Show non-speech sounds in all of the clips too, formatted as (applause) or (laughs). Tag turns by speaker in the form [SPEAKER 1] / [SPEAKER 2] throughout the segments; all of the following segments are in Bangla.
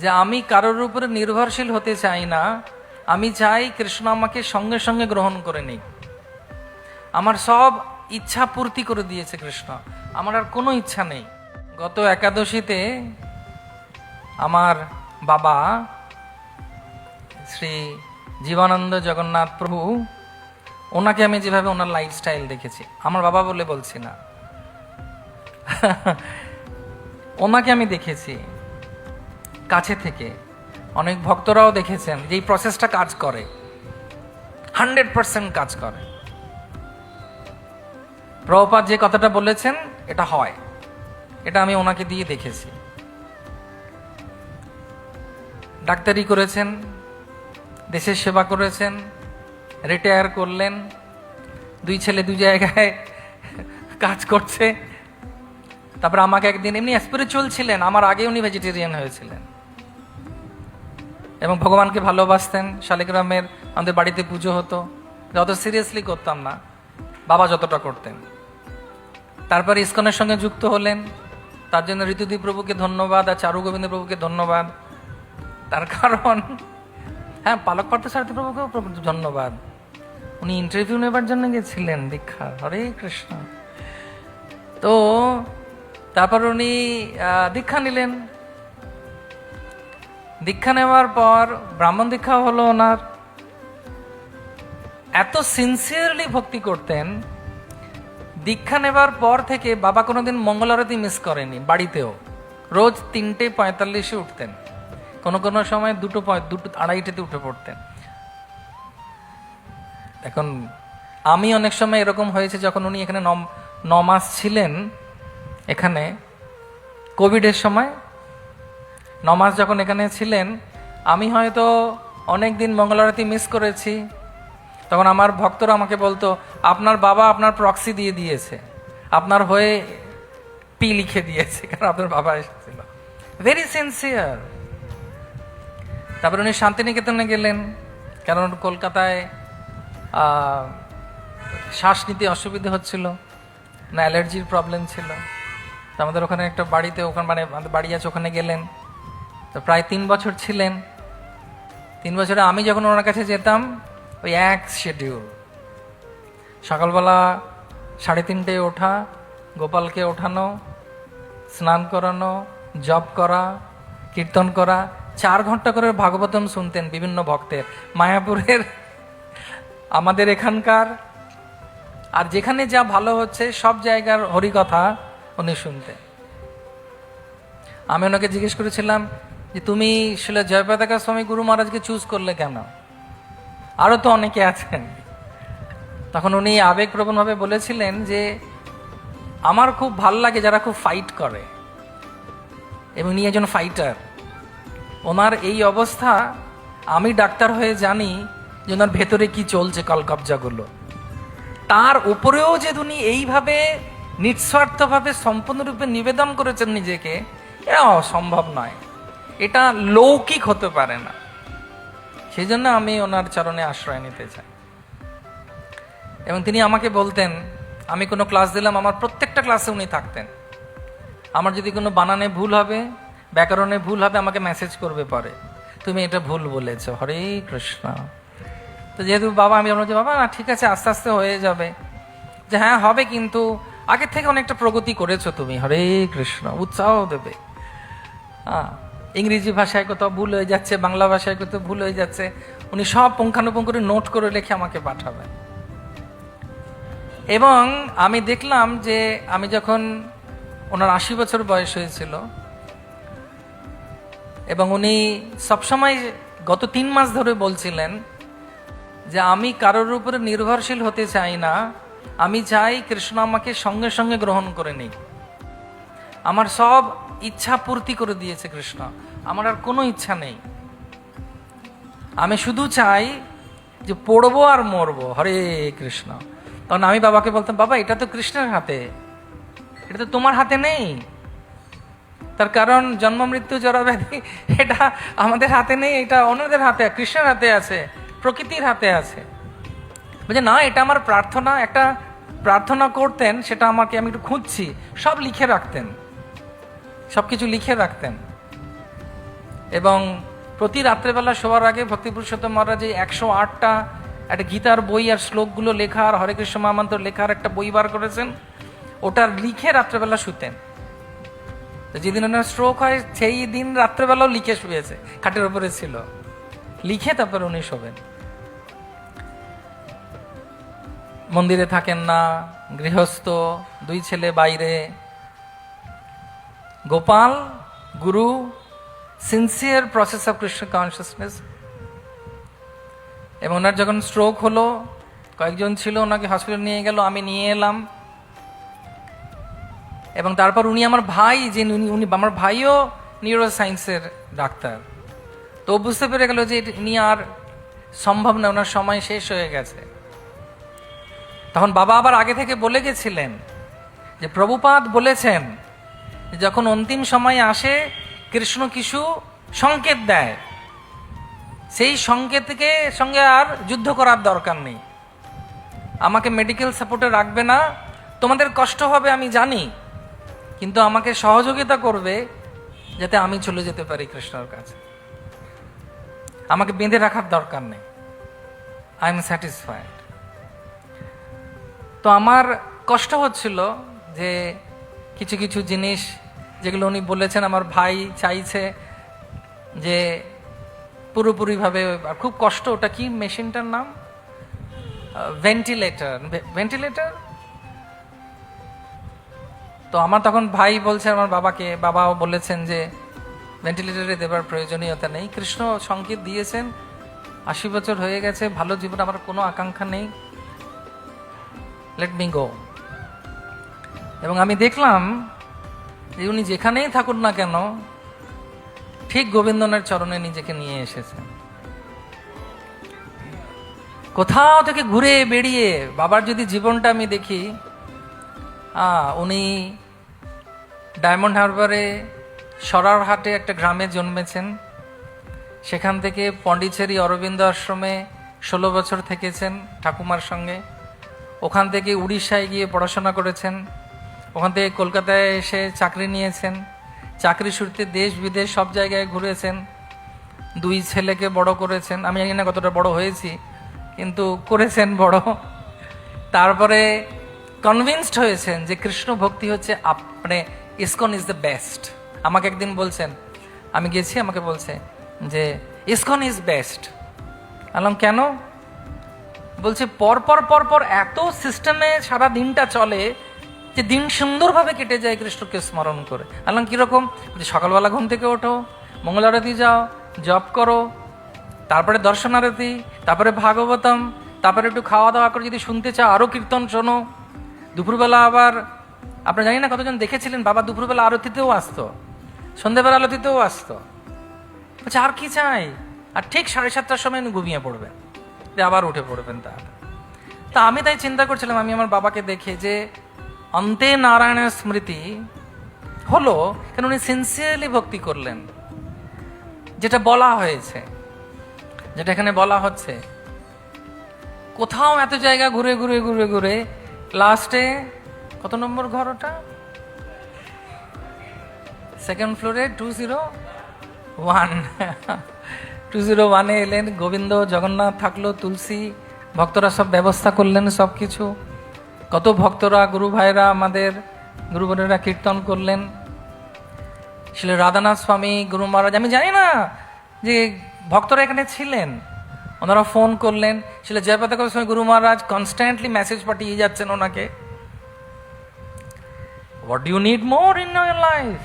[SPEAKER 1] যে আমি কারোর উপরে নির্ভরশীল হতে চাই না, আমি চাই কৃষ্ণ আমাকে সঙ্গে সঙ্গে গ্রহণ করে নিক। আমার সব ইচ্ছা পূর্তি করে দিয়েছে কৃষ্ণ। আমার আর কোনো ইচ্ছা নেই। গত একাদশীতে আমার বাবা শ্রী জীবানন্দ জগন্নাথ প্রভু, ওনাকে আমি যেভাবে ওনার লাইফস্টাইল দেখেছি, আমার বাবা বলে বলছি না। (laughs) ওনাকে আমি দেখেছি। কাছে থেকে। অনেক ভক্তরাও দেখেছেন যে এই প্রসেসটা কাজ করে। হান্ড্রেড পার্সেন্ট কাজ করে। প্রভুপাত যে কথাটা বলেছেন, এটা হয়। এটা আমি ওনাকে দিয়ে দেখেছি। ডাক্তারি করেছেন, দেশের সেবা করেছেন রিটায়ার করলেন, দুই ছেলে দুই জায়গায় কাজ করছে। তারপর আমাকে একদিন এমনি স্পিরিচুয়াল ছিলেন, আমার আগে উনি ভেজিটেরিয়ান হয়েছিলেন। এবং ভগবানকে ভালোবাসতেন। শালিগ্রামের আমাদের বাড়িতে পুজো হতো। যত সিরিয়াসলি করতাম না। বাবা যতটা করতেন। তারপর ইস্কনের সঙ্গে যুক্ত হলেন। তার জন্য ঋতুদীপ প্রভুকে ধন্যবাদ আর চারু গোবিন্দ প্রভুকে ধন্যবাদ। তার কারণ হ্যাঁ পালক পার্থ সারথী প্রভুকেও প্রভু- ধন্যবাদ। উনি ইন্টারভিউ নেবার জন্য গেছিলেন দীক্ষা। হরে কৃষ্ণ। তো, তারপর উনি দীক্ষা নিলেন। দীক্ষা নেওয়ার পর ব্রাহ্মণ দীক্ষা হলো ওনার। এত সিনসিয়ারলি ভক্তি করতেন। দীক্ষা নেবার পর থেকে বাবা কোনোদিন মঙ্গল আরতি মিস করেনি বাড়িতেও। রোজ তিনটে পঁয়তাল্লিশে উঠতেন। কোনো কোনো সময় দুটো দুটো আড়াইটেতে উঠে পড়তেন। এখন আমি অনেক সময় এরকম হয়েছে যখন উনি এখানে ন মাস ছিলেন, এখানে কোভিডের সময় ন মাস যখন এখানে ছিলেন, আমি হয়তো অনেক দিন মঙ্গলারতি মিস করেছি। তখন আমার ভক্তরা আমাকে বলতো, আপনার বাবা আপনার প্রক্সি দিয়ে দিয়েছে। আপনার হয়ে পি লিখে দিয়েছে কারণ আপনার বাবা এসেছিল? ভেরি সিনসিয়ার তারপরে উনি শান্তিনিকেতনে গেলেন। কারণ কলকাতায় শ্বাস নিতে অসুবিধে হচ্ছিল, না অ্যালার্জির প্রবলেম ছিল। আমাদের ওখানে একটা বাড়িতে ওখানে মানে বাড়ি আছে, ওখানে গেলেন। তো প্রায় তিন বছর ছিলেন। তিন বছরে আমি যখন ওনার কাছে যেতাম, ওই এক শিডিউল সকালবেলা সাড়ে তিনটে ওঠা, গোপালকে ওঠানো, স্নান করানো, জপ করা, কীর্তন করা, চার ঘণ্টা করে ভাগবতম শুনতেন বিভিন্ন ভক্তের। মায়াপুরের, আমাদের এখানকার, আর যেখানে যা ভালো হচ্ছে, সব জায়গার হরিকথা উনি শুনতেন। আমি ওনাকে জিজ্ঞেস করেছিলাম যে তুমি শিল জয়প্রতাকা স্বামী গুরু মহারাজকে চুজ করলে কেন? আরও তো অনেকে আছেন। তখন উনি আবেগপ্রবণভাবে বলেছিলেন যে, আমার খুব ভালো লাগে যারা খুব ফাইট করে এবং উনি একজন ফাইটার ওনার এই অবস্থা, আমি ডাক্তার হয়ে জানি যে ওনার ভেতরে কি চলছে কলকবজাগুলো। তার উপরেও যে উনি এইভাবে নিঃস্বার্থভাবে সম্পূর্ণরূপে নিবেদন করেছেন নিজেকে এটা অসম্ভব নয়। এটা লৌকিক হতে পারে না। সেই জন্য আমি ওনার চরণে আশ্রয় নিতে চাই। এবং তিনি আমাকে বলতেন, আমি কোনো ক্লাস দিলাম, আমার প্রত্যেকটা ক্লাসে উনি থাকতেন। আমার যদি কোনো বানানে ভুল হবে, ব্যাকরণে ভুল হবে, আমাকে মেসেজ করবে পরে। তুমি এটা ভুল বলেছ, হরে কৃষ্ণ। তো যেহেতু বাবা, আমি যে, বাবা না ঠিক আছে, আস্তে আস্তে হয়ে যাবে। যে হ্যাঁ হবে কিন্তু, আগের থেকে অনেকটা প্রগতি করেছ তুমি, হরে কৃষ্ণ, উৎসাহ দেবে। হ্যাঁ ইংরেজি ভাষায় কোথাও ভুল হয়ে যাচ্ছে, বাংলা ভাষায় কোথাও ভুল হয়ে যাচ্ছে, উনি সব পুঙ্খানুপুঙ্খ করে নোট করে লিখে আমাকে পাঠাবেন। এবং আমি দেখলাম যে আমি যখন ওনার আশি বছর বয়স হয়েছিল, এবং উনি সবসময় গত তিন মাস ধরে বলছিলেন যে আমি কারোর উপরে নির্ভরশীল হতে চাই না, আমি চাই কৃষ্ণ আমাকে সঙ্গে সঙ্গে গ্রহণ করে নিক। আমার সব ইচ্ছা পূর্তি করে দিয়েছে কৃষ্ণ। আমার আর কোনো ইচ্ছা নেই। আমি শুধু চাই যে পড়ব আর মরবো। হরে কৃষ্ণ। তখন আমি বাবাকে বলতাম, বাবা, এটা তো কৃষ্ণের হাতে। এটা তো তোমার হাতে নেই। তার কারণ জন্ম, মৃত্যু, জরাব্যাধি, এটা আমাদের হাতে নেই। এটা অন্যদের হাতে, কৃষ্ণের হাতে আছে, প্রকৃতির হাতে আছে। বলছে, না, এটা আমার প্রার্থনা। একটা প্রার্থনা করতেন, সেটা আমাকে, আমি একটু খুঁজছি। সব লিখে রাখতেন। সব কিছু লিখে রাখতেন। এবং প্রতি রাত্রেবেলা শোয়ার আগে ভক্তি পুরুষোত্তম মহারাজ এই একশো আটটা একটা গীতার বই আর শ্লোকগুলো লেখা আর হরে কৃষ্ণ মহামন্ত্র লেখার একটা বই বার করেছেন, ওটা লিখে রাত্রেবেলা শুতেন। যেদিন ওনার স্ট্রোক হয়, সেই দিন রাত্রেবেলাও লিখে শুয়েছে, খাটের উপরে ছিল। লিখে তারপর উনি শোবেন। মন্দিরে থাকেন না, গৃহস্থ, দুই ছেলে বাইরে Gopal Guru sincere process of Krishna consciousness এবং ওনার যখন স্ট্রোক হলো, কয়েকজন ছিল, ওনাকে হসপিটাল নিয়ে গেল, আমি নিয়ে এলাম। এবং তারপর উনি আমার ভাই যে উনি উনি আমার ভাইও নিউরো সায়েন্সের ডাক্তার। তো বুঝতে পেরে গেল যে ইনি আর সম্ভব না, ওনার সময় শেষ হয়ে গেছে। তখন বাবা আবার আগে থেকে বলে গেছিলেন যে, প্রভুপাদ বলেছেন যখন অন্তিম সময় আসে, কৃষ্ণ কিছু সংকেত দেয়। সেই সংকেতকে সঙ্গে আর যুদ্ধ করার দরকার নেই। আমাকে মেডিকেল সাপোর্টে রাখবে না। তোমাদের কষ্ট হবে, আমি জানি। কিন্তু আমাকে সহযোগিতা করবে যাতে আমি চলে যেতে পারি কৃষ্ণর কাছে। আমাকে বেঁধে রাখার দরকার নেই। আই এম স্যাটিসফাইড তো আমার কষ্ট হচ্ছিল যে কিছু কিছু জিনিস যেগুলো উনি বলেছেন, আমার ভাই চাইছে যে পুরোপুরিভাবে খুব কষ্ট, ওটা কি মেশিনটার নাম? ভেন্টিলেটর ভেন্টিলেটর তো আমার তখন ভাই বলছে, আমার বাবাকে, বাবাও বলেছেন যে ভেন্টিলেটরে দেবার প্রয়োজনীয়তা নেই। কৃষ্ণ সংকেত দিয়েছেন, আশি বছর হয়ে গেছে, ভালো জীবন, আমার কোনো আকাঙ্ক্ষা নেই। লেট মি গো এবং আমি দেখলাম যে উনি যেখানেই থাকুন না কেন, ঠিক গোবিন্দনের চরণে নিজেকে নিয়ে এসেছেন। কোথাও থেকে ঘুরে বেরিয়ে বাবার যদি জীবনটা আমি দেখি উনি ডায়মন্ড হারবারে সরারহাটে একটা গ্রামে জন্মেছেন। সেখান থেকে পন্ডিচেরি অরবিন্দ আশ্রমে ষোলো বছর থেকেছেন ঠাকুমার সঙ্গে। ওখান থেকে উড়িষ্যায় গিয়ে পড়াশোনা করেছেন। ওখান থেকে কলকাতায় এসে চাকরি নিয়েছেন। চাকরি সূত্রে দেশ বিদেশ সব জায়গায় ঘুরেছেন। দুই ছেলেকে বড় করেছেন। আমি জানি না কতটা বড় হয়েছি, কিন্তু করেছেন বড়। তারপরে কনভিনসড হয়েছেন যে কৃষ্ণ ভক্তি হচ্ছে আপ- মানে ইসকন ইজ দ্য বেস্ট আমাকে একদিন বলছেন, আমি গেছি, আমাকে বলছে যে, ইসকন ইজ বেস্ট আলাম কেন? বলছে, পর পর পর পর এত সিস্টেমে সারা দিনটা চলে যে দিন সুন্দরভাবে কেটে যায় কৃষ্ণকে স্মরণ করে। আলাম কীরকম? বলছে, সকালবেলা ঘুম থেকে ওঠো মঙ্গল আরতি যাও জপ করো তারপরে দর্শনারতি তারপরে ভাগবতম তারপরে একটু খাওয়া দাওয়া করে যদি শুনতে চাও আরও কীর্তন শোনো। দুপুরবেলা আবার আপনারা জানি না কতজন দেখেছিলেন বাবা দুপুরবেলা আরতিতেও আসতো সন্ধ্যেবেলা আরতিতেও আসতো। বলছে আর কি চাই? আর ঠিক সাড়ে সাতটার সময় ঘুমিয়ে পড়বেন আবার উঠে পড়বেন তার তা আমি তাই চিন্তা করছিলাম আমি আমার বাবাকে দেখে যে অন্তে নারায়ণের স্মৃতি হলো কেন উনি সিনসিয়ারলি ভক্তি করলেন। যেটা বলা হয়েছে, যেটা এখানে বলা হচ্ছে, কোথাও এত জায়গা ঘুরে ঘুরে ঘুরে ঘুরে লাস্টে কত নম্বর ঘর ওটা সেকেন্ড ফ্লোরে two zero one two zero ওয়ানে এলেন, গোবিন্দ, জগন্নাথ থাকল, তুলসী, ভক্তরা সব ব্যবস্থা করলেন সব কিছু কত ভক্তরা, গুরু ভাইরা আমাদের গুরু বোনেরা কীর্তন করলেন। ছিল রাধানাথ স্বামী, গুরু মহারাজ, আমি জানি না যে ভক্তরা এখানে ছিলেন। ওনারা ফোন করলেন ছিল জয়পতাকা স্বামী গুরু মহারাজ কনস্ট্যান্টলি মেসেজ পাঠিয়ে যাচ্ছেন ওনাকে। What you need more in your life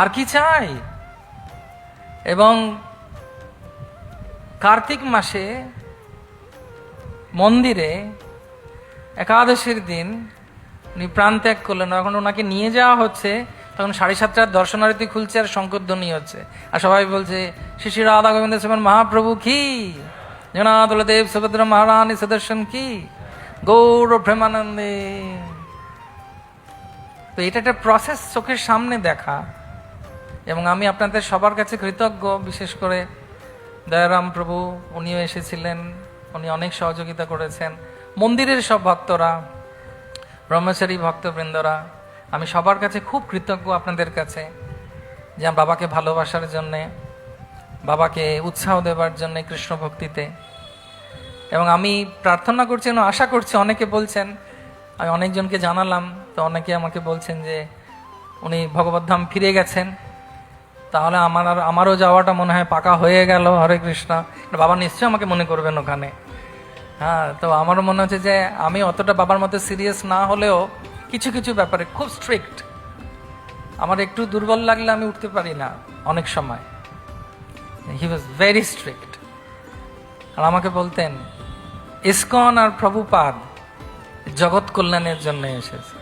[SPEAKER 1] আর কি চাই? এবং কার্তিক মাসে মন্দিরে একাদশীর দিন উনি প্রাণ ত্যাগ করলেন এখন ওনাকে নিয়ে যাওয়া হচ্ছে, তখন সাড়ে সাতটার দর্শনারতি খুলছে আর শঙ্করধ্বনি হচ্ছে। আর সবাই বলছে, শ্রী শ্রী রাধা গোবিন্দ সেবন মহাপ্রভু কি? জগন্নাথ দেব সুভদ্র মহারানী সুদর্শন কি? গৌর প্রেমানন্দে তো এটা একটা প্রসেস চোখের সামনে দেখা। এবং আমি আপনাদের সবার কাছে কৃতজ্ঞ, বিশেষ করে দয়ারাম প্রভু, উনিও এসেছিলেন। উনি অনেক সহযোগিতা করেছেন। মন্দিরের সব ভক্তরা, ব্রহ্মচারী ভক্তবৃন্দরা, আমি সবার কাছে খুব কৃতজ্ঞ আপনাদের কাছে যে বাবাকে ভালোবাসার জন্যে, বাবাকে উৎসাহ দেবার জন্য কৃষ্ণ ভক্তিতে। এবং আমি প্রার্থনা করছি, এবং আশা করছি অনেকে বলছেন, আমি অনেকজনকে জানালাম, তো অনেকে আমাকে বলছেন যে উনি ভগবত ধাম ফিরে গেছেন। তাহলে আমার আর আমারও যাওয়াটা মনে হয় পাকা হয়ে গেল, হরে কৃষ্ণ। বাবা নিশ্চয়ই আমাকে মনে করবেন ওখানে। হ্যাঁ তো আমারও মনে হচ্ছে যে আমি অতটা বাবার মতো সিরিয়াস না হলেও কিছু কিছু ব্যাপারে খুব স্ট্রিক্ট আমার একটু দুর্বল লাগলে আমি উঠতে পারি না অনেক সময়। হি ওয়াজ ভেরি স্ট্রিক্ট আর আমাকে বলতেন, ইসকন আর প্রভুপাদ জগৎ কল্যাণের জন্য এসেছে।